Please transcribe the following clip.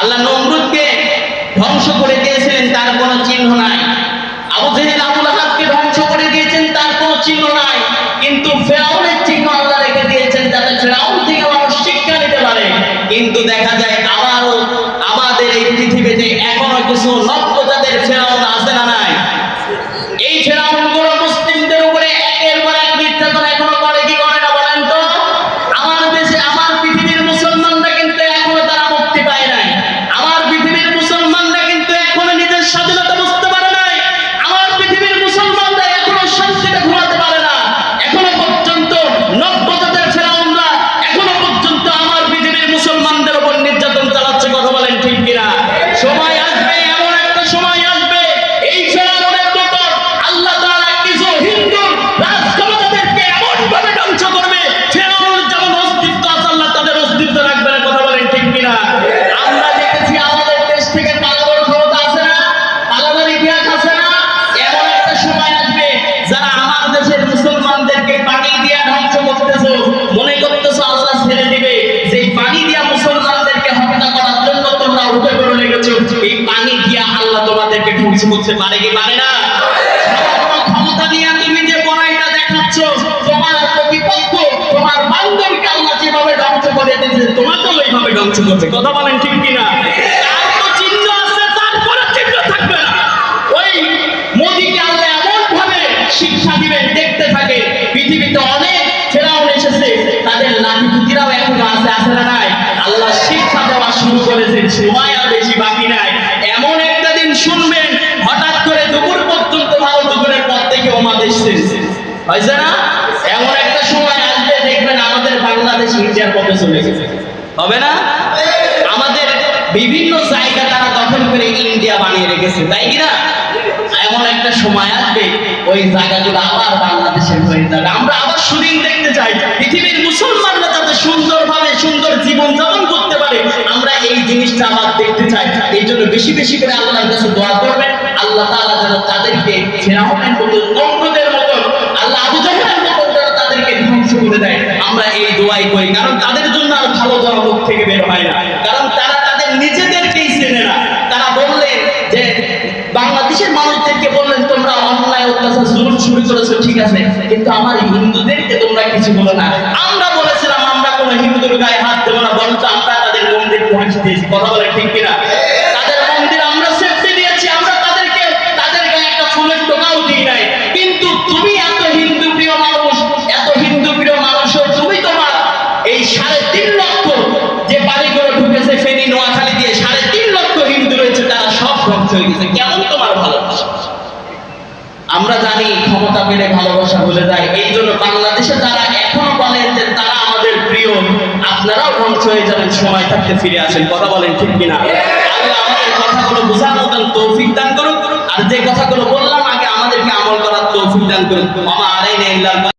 আল্লাহ নমরুদকে ধ্বংস করে দিয়েছিলেন, তার কোনো চিহ্ন নাই। আবু জেহেল, আবুল আহাবকে ধ্বংস করে দিয়েছেন, তার কোনো চিহ্ন নাই। কিন্তু ফেরাউনের চিহ্ন আল্লাহ রেখে দিয়েছেন, যাতে ফেরাউন থেকে মানুষ শিক্ষা নিতে পারে। কিন্তু দেখা যায় আবারও আমাদের এই পৃথিবীতে এখনও কিছু নব্যতাদের ধ্বংস করতে পারে কি পারে না? ক্ষমতা নিয়ে তুমি যে দেখাচ্ছ, তোমার প্রতিপক্ষ, তোমার যেভাবে ধ্বংস করে ধ্বংস করছে। কথা বলেন ঠিক কিনা? শিক্ষা দেখতে থাকে। পৃথিবীতে অনেক এসেছে, তাদের আছে আল্লাহ শিক্ষা দেওয়া শুরু করেছেন সময় আর বেশি বাকি নাই এমন একটা দিন শুনবেন হঠাৎ করে দুপুর পর্যন্ত ভালো দুপুরের পর থেকে ওমাদ এসছে হয়েছে না? এমন একটা সময় আসবে, দেখবেন আমাদের বাংলাদেশ ইন্ডিয়ার পথে চলে গেছে। হবে না? আমাদের বিভিন্ন জায়গা তারা দখল করে ইন্ডিয়া বানিয়ে রেখেছে, তাই কি না? এমন একটা সময় আসবে, ওই জায়গাগুলো আবার বাংলাদেশের হয়ে যাবে। আমরা আবার সুদিন দেখতে চাই। পৃথিবীর মুসলমানরা যাতে সুন্দরভাবে সুন্দর জীবন যাপন করতে পারে, আমরা এই জিনিসটা আবার দেখতে চাই। এই জন্য বেশি বেশি করে আল্লাহর কাছে দোয়া করবেন। আল্লাহ তাআলা যেন তাদেরকে ফেরাউনের মতো তাদেরকে ধ্বংস করে দেয়। আমরা এই দোয়াই করি, কারণ তাদের জন্য আর ভালো দোয়া মুখ থেকে বের হয় না। কারণ তারা তাদের নিজেদেরকেই চেনে না। তারা বললেন যে, বাংলাদেশের মানুষদেরকে বললেন, তোমরা অন্যায় অত্যাচার, জুলুম শুরু করেছ, ঠিক আছে। কিন্তু আমার হিন্দুদেরকে তোমরা কিছু বলো না। আমরা জানি ক্ষমতা পেলে ভালোবাসা ভুলে যায়। এই জন্য বাংলাদেশে যারা এখনও বলেন যে তারা আমাদের প্রিয়, আপনারাও ধ্বংস হয়ে যাবেন, সময় থাকতে ফিরে আসেন। কথা বলেন ঠিক কিনা? কথাগুলো বোঝার মতন তৌফিক দান করুন আর যে কথাগুলো বললাম আগে আমাদেরকে আমল করার তৌফিক দান করুন আমার